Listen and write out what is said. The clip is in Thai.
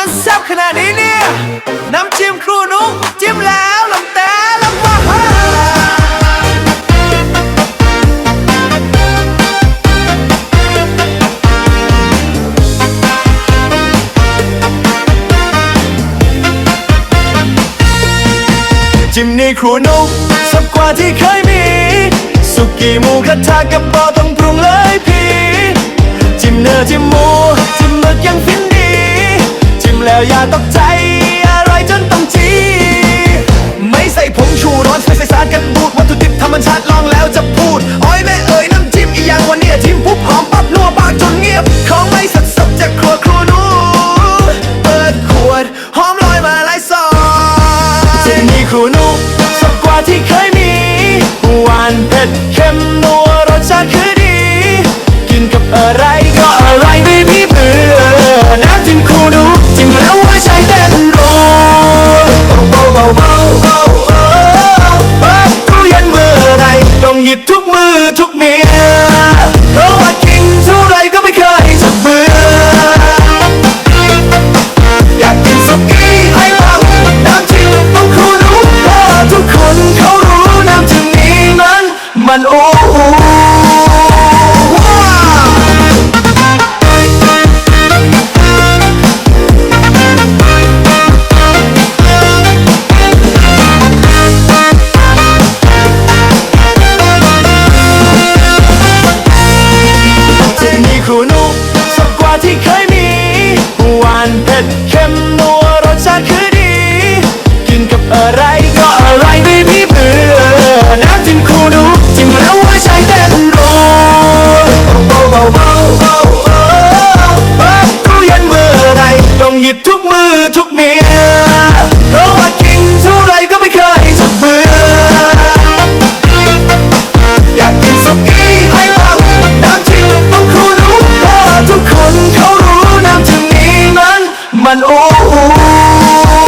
มันแซ่บขนาดนี้เนี่ย น้ำจิ้มครูนุ๊กจิ้มแล้วลำแต่ลำว่าจิ้มนี่ครูนุ๊กสับกว่าที่เคยมี สุกี้หมูกระทะกับปอต้องปรุงเลยพี่ จิ้มเนื้อจิ้มหมูจิ้ม แล้วอย่าตกใจ ทุกเมียเพราะว่ากินเท่าไรก็ไม่เคยจะเบื่ออยากกินสุกี้ไอ้เบาน้ำจิ้มต้องคู่รู้ว่าทุกคนเขารู้น้ำจิ้มนี้มันมันโอ้ Oh.